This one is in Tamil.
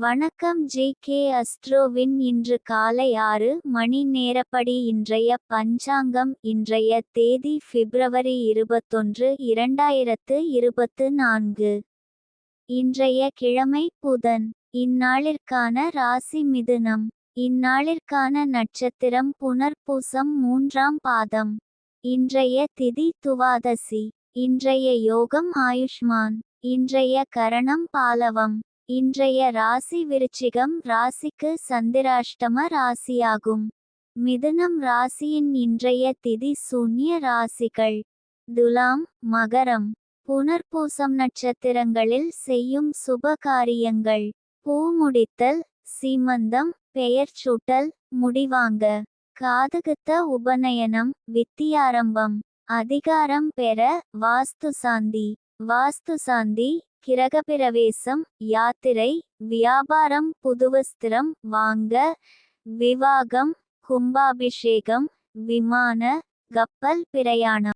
வணக்கம் ஜி கே அஸ்ட்ரோவின் இன்று காலை ஆறு மணி நேரப்படி இன்றைய பஞ்சாங்கம் இன்றைய தேதி பிப்ரவரி இருபத்தொன்று இரண்டாயிரத்து இருபத்து நான்கு. இன்றைய கிழமை புதன். இந்நாளிற்கான ராசி மிதுனம். இந்நாளிற்கான நட்சத்திரம் புனர்பூசம் மூன்றாம் பாதம். இன்றைய திதி துவாதசி. இன்றைய யோகம் ஆயுஷ்மான். இன்றைய கரணம் பாலவம். இன்றைய ராசி விருச்சிகம் ராசிக்கு சந்திராஷ்டம ராசியாகும். மிதுனம் ராசியின் இன்றைய திதி சூன்ய ராசிகள். துலாம் மகரம். புனர்பூசம் நட்சத்திரங்களில் செய்யும் சுப காரியங்கள். பூ முடித்தல் சீமந்தம் பெயர் சூட்டல் முடிவாங்க. காதுகுத்த உபநயனம் வித்தியாரம்பம். அதிகாரம் பெற வாஸ்து சாந்தி. வாஸ்து சாந்தி கிரகப்பிரவேசம் யாத்திரை வியாபாரம் புதுவஸ்திரம் வாங்க விவாகம் கும்பாபிஷேகம் விமான கப்பல் பிரயாணம்.